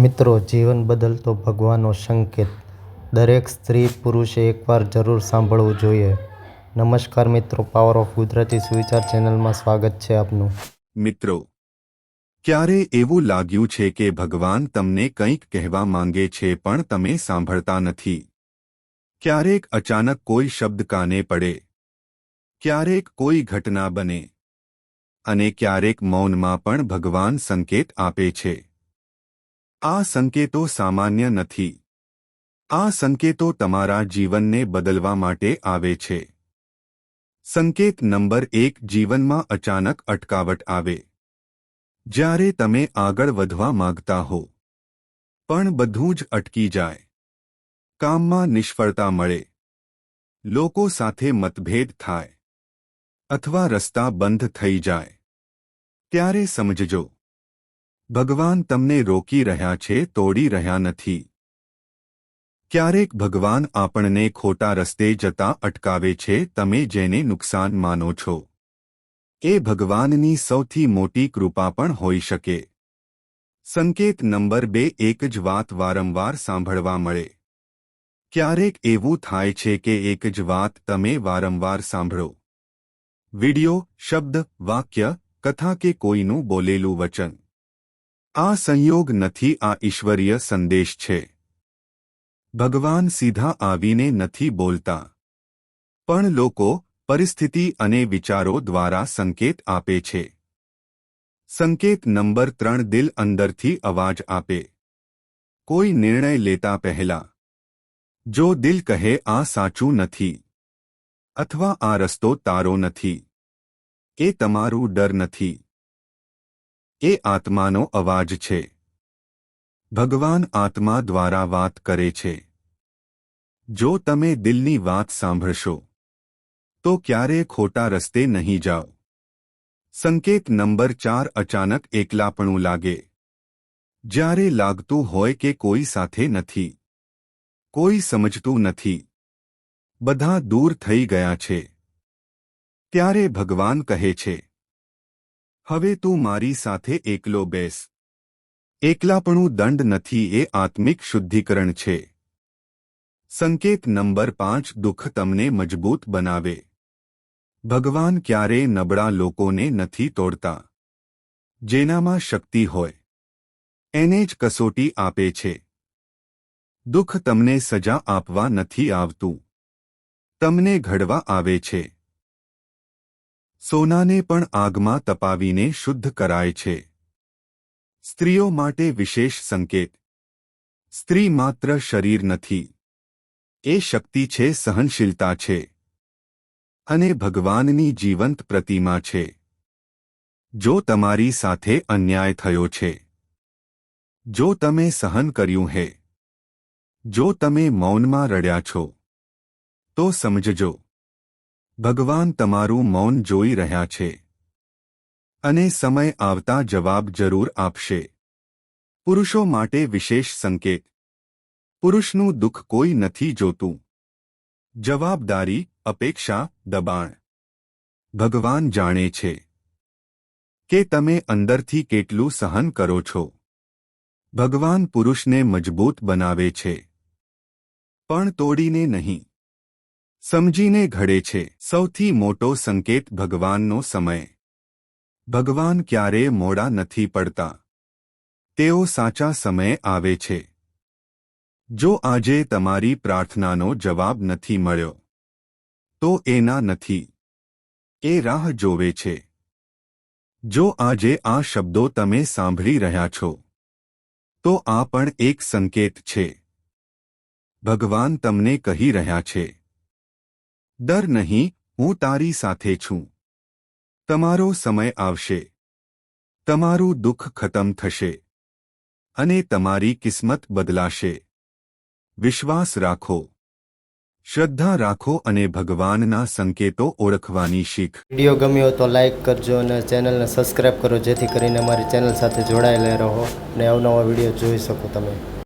મિત્રો, જીવન બદલતો ભગવાનનો સંકેત. દરેક સ્ત્રી પુરુષે એકવાર જરૂર સાંભળવું જોઈએ. નમસ્કાર મિત્રો પાવર ઓફ ગુજરાતી સુવિચાર ચેનલમાં સ્વાગત છે આપનું. મિત્રો, ક્યારે એવું લાગ્યું છે કે ભગવાન તમને કંઈક કહેવા માંગે છે પણ તમે સાંભળતા નથી? ક્યારેક અચાનક કોઈ શબ્દ કાને પડે? ક્યારેક કોઈ ઘટના બને? અને ક્યારેક મૌનમાં પણ ભગવાન સંકેત આપે છે. આ સંકેતો સામાન્ય નથી. આ સંકેતો તમારા જીવનને બદલવા માટે આવે છે. સંકેત નંબર એક, જીવનમાં અચાનક અટકાવટ આવે. જ્યારે તમે આગળ વધવા માંગતા હો. પણ બધું જ અટકી જાય. કામમાં નિષ્ફળતા મળે. લોકો સાથે મતભેદ થાય. અથવા રસ્તા બંધ થઈ જાય. ત્યારે સમજજો. ભગવાન તમને રોકી રહ્યા છે, તોડી રહ્યા નથી. ક્યારેક ભગવાન આપણને ખોટા રસ્તે જતા અટકાવે છે, તમે જેને નુકસાન માનો છો. એ ભગવાનની સૌથી મોટી કૃપા પણ હોઈ શકે. સંકેત નંબર બે, એક જ વાત વારંવાર સાંભળવા મળે. ક્યારેક એવું થાય છે કે એક જ વાત તમે વારંવાર સાંભળો. વિડિયો, શબ્દ, વાક્ય, કથા કે કોઈનું બોલેલું વચન. આ સંયોગ નથી, આ ઈશ્વરીય સંદેશ છે. ભગવાન સીધા આવીને નથી બોલતા. પણ લોકો પરિસ્થિતિ અને વિચારો દ્વારા સંકેત આપે છે. સંકેત નંબર ત્રણ દિલ અંદરથી અવાજ આપે. કોઈ નિર્ણય લેતા પહેલા. જો દિલ કહે, આ સાચું નથી. અથવા આ રસ્તો તારો નથી. એ તમારું ડર નથી. એ આત્માનો અવાજ છે. ભગવાન આત્મા દ્વારા વાત કરે છે. જો તમે દિલની વાત સાંભળશો, તો ક્યારે ખોટા રસ્તે નહીં જાઓ. સંકેત નંબર ચાર અચાનક એકલાપણું લાગે. જ્યારે લાગતું હોય કે કોઈ સાથે નથી. કોઈ સમજતું નથી. બધા દૂર થઈ ગયા છે. ત્યારે ભગવાન કહે છે હવે તું મારી સાથે એકલો બેસ. એકલાપણું દંડ નથી, એ આત્મિક શુદ્ધિકરણ છે. સંકેત નંબર પાંચ, દુઃખ તમને મજબૂત બનાવે. ભગવાન ક્યારે નબળા લોકોને નથી તોડતા. જેનામાં શક્તિ હોય. એને જ કસોટી આપે છે. દુઃખ તમને સજા આપવા નથી આવતું. તમને ઘડવા આવે છે. સોનાને પણ આગમાં તપાવીને શુદ્ધ કરાય છે. સ્ત્રીઓ માટે વિશેષ સંકેત. સ્ત્રી માત્ર શરીર નથી. એ શક્તિ છે, સહનશીલતા છે. અને ભગવાનની જીવંત પ્રતિમા છે. જો તમારી સાથે અન્યાય થયો છે. જો તમે સહન કર્યું હે. જો તમે મૌનમાં રડ્યા છો. તો સમજજો. ભગવાન તમારું મૌન જોઈ રહ્યા છે. અને સમય આવતા જવાબ જરૂર આપશે. પુરુષો માટે વિશેષ સંકેત. પુરુષનું દુઃખ કોઈ નથી જોતું. જવાબદારી, અપેક્ષા, દબાણ. ભગવાન જાણે છે. કે તમે અંદરથી કેટલું સહન કરો છો. ભગવાન પુરુષને મજબૂત બનાવે છે. પણ તોડીને નહીં. સમજીને ઘડે છે. સૌથી મોટો સંકેત ભગવાનનો સમય. ભગવાન ક્યારેય મોડા નથી પડતા. તેઓ સાચા સમયે આવે છે. જો આજે તમારી પ્રાર્થનાનો જવાબ નથી મળ્યો, તો એના નથી. એ રાહ જોવે છે. જો આજે આ શબ્દો તમે સાંભળી રહ્યા છો, તો આ પણ એક સંકેત છે. ભગવાન તમને કહી રહ્યા છે. ડર નહીં, હું તારી સાથે છું. તમારો સમય આવશે. તમારું દુઃખ ખતમ થશે. અને તમારી કિસ્મત બદલાશે. વિશ્વાસ રાખો. શ્રદ્ધા રાખો અને ભગવાનના સંકેતો ઓળખવાની શીખ. વીડિયો ગમ્યો તો લાઈક કરજો અને ચેનલને સબસ્ક્રાઈબ કરો જેથી કરીને અમારી ચેનલ સાથે જોડાયેલા રહો અને અવનવા વીડિયો જોઈ શકો તમે.